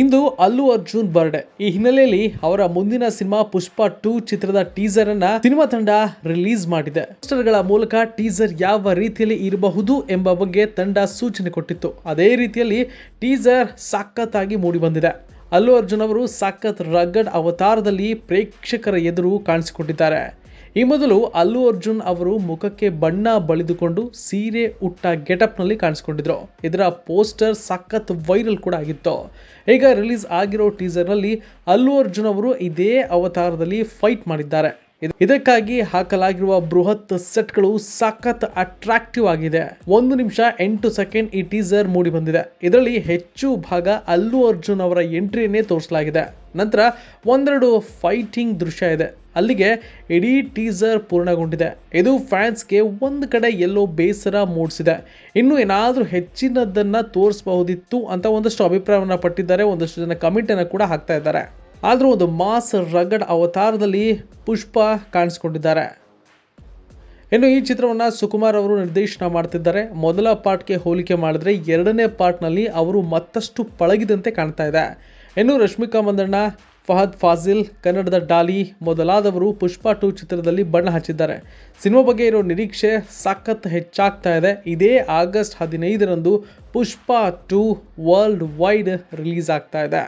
ಇಂದು Allu Arjun birthday. ಈ ಹಿನ್ನೆಲೆಯಲ್ಲಿ ಅವರ ಮುಂದಿನ ಸಿನಿಮಾ ಪುಷ್ಪ ಟೂ ಚಿತ್ರದ ಟೀಸರ್ ಅನ್ನ ಸಿನಿಮಾ ತಂಡ ರಿಲೀಸ್ ಮಾಡಿದೆ. ಗಳ ಮೂಲಕ ಟೀಸರ್ ಯಾವ ರೀತಿಯಲ್ಲಿ ಇರಬಹುದು ಎಂಬ ಬಗ್ಗೆ ತಂಡ ಸೂಚನೆ ಕೊಟ್ಟಿತ್ತು. ಅದೇ ರೀತಿಯಲ್ಲಿ ಟೀಸರ್ ಸಖತ್ತಾಗಿ ಮೂಡಿ ಬಂದಿದೆ. ಅಲ್ಲು ಅರ್ಜುನ್ ಅವರು ಸಖತ್ ರಗಡ್ ಅವತಾರದಲ್ಲಿ ಪ್ರೇಕ್ಷಕರ ಎದುರು ಕಾಣಿಸಿಕೊಂಡಿದ್ದಾರೆ. ಈ ಮೊದಲು ಅಲ್ಲು ಅರ್ಜುನ್ ಅವರು ಮುಖಕ್ಕೆ ಬಣ್ಣ ಬಳಿದುಕೊಂಡು ಸೀರೆ ಉಟ್ಟ ಗೆಟಪ್ನಲ್ಲಿ ಕಾಣಿಸ್ಕೊಂಡಿದ್ರು. ಇದರ ಪೋಸ್ಟರ್ ಸಖತ್ ವೈರಲ್ ಕೂಡ ಆಗಿತ್ತು. ಈಗ ರಿಲೀಸ್ ಆಗಿರೋ ಟೀಸರ್ನಲ್ಲಿ ಅಲ್ಲು ಅರ್ಜುನ್ ಅವರು ಇದೇ ಅವತಾರದಲ್ಲಿ ಫೈಟ್ ಮಾಡಿದ್ದಾರೆ. ಇದಕ್ಕಾಗಿ ಹಾಕಲಾಗಿರುವ ಬೃಹತ್ ಸೆಟ್ಗಳು ಸಖತ್ ಅಟ್ರಾಕ್ಟಿವ್ ಆಗಿದೆ. ಒಂದು ನಿಮಿಷ ಎಂಟು ಸೆಕೆಂಡ್ ಈ ಟೀಸರ್ ಮೂಡಿ ಬಂದಿದೆ. ಇದರಲ್ಲಿ ಹೆಚ್ಚು ಭಾಗ ಅಲ್ಲು ಅರ್ಜುನ್ ಅವರ ಎಂಟ್ರಿಯನ್ನೇ ತೋರಿಸಲಾಗಿದೆ. ನಂತರ ಒಂದೆರಡು ಫೈಟಿಂಗ್ ದೃಶ್ಯ ಇದೆ. ಅಲ್ಲಿಗೆ ಇಡೀ ಟೀಸರ್ ಪೂರ್ಣಗೊಂಡಿದೆ. ಇದು ಫ್ಯಾನ್ಸ್ಗೆ ಒಂದು ಕಡೆ ಎಲ್ಲೋ ಬೇಸರ ಮೂಡಿಸಿದೆ. ಇನ್ನು ಏನಾದರೂ ಹೆಚ್ಚಿನದನ್ನು ತೋರಿಸಬಹುದಿತ್ತು ಅಂತ ಒಂದಷ್ಟು ಅಭಿಪ್ರಾಯವನ್ನು ಪಟ್ಟಿದ್ದಾರೆ. ಒಂದಷ್ಟು ಜನ ಕಮೆಂಟನ್ನು ಕೂಡ ಹಾಕ್ತಾ ಇದ್ದಾರೆ. ಆದರೂ ಒಂದು ಮಾಸ್ ರಗಡ್ ಅವತಾರದಲ್ಲಿ ಪುಷ್ಪ ಕಾಣಿಸ್ಕೊಂಡಿದ್ದಾರೆ. ಇನ್ನು ಈ ಚಿತ್ರವನ್ನು ಸುಕುಮಾರ್ ಅವರು ನಿರ್ದೇಶನ ಮಾಡ್ತಿದ್ದಾರೆ. ಮೊದಲ ಪಾರ್ಟ್ಗೆ ಹೋಲಿಕೆ ಮಾಡಿದ್ರೆ ಎರಡನೇ ಪಾರ್ಟ್ನಲ್ಲಿ ಅವರು ಮತ್ತಷ್ಟು ಪಳಗಿದಂತೆ ಕಾಣ್ತಾ ಇದೆ. ಇನ್ನು ರಶ್ಮಿಕಾ ಮಂದಣ್ಣ ಫಹದ್ ಫಾಜಿಲ್, ಕನ್ನಡದ ಡಾಲಿ ಮೊದಲಾದವರು ಪುಷ್ಪ ಟು ಚಿತ್ರದಲ್ಲಿ ಬಣ್ಣ ಹಚ್ಚಿದ್ದಾರೆ. ಸಿನಿಮಾ ಬಗ್ಗೆ ಇರೋ ನಿರೀಕ್ಷೆ ಸಖತ್ ಹೆಚ್ಚಾಗ್ತಾ ಇದೆ. ಇದೇ ಆಗಸ್ಟ್ ಹದಿನೈದರಂದು Pushpa two worldwide release ಆಗ್ತಾ ಇದೆ.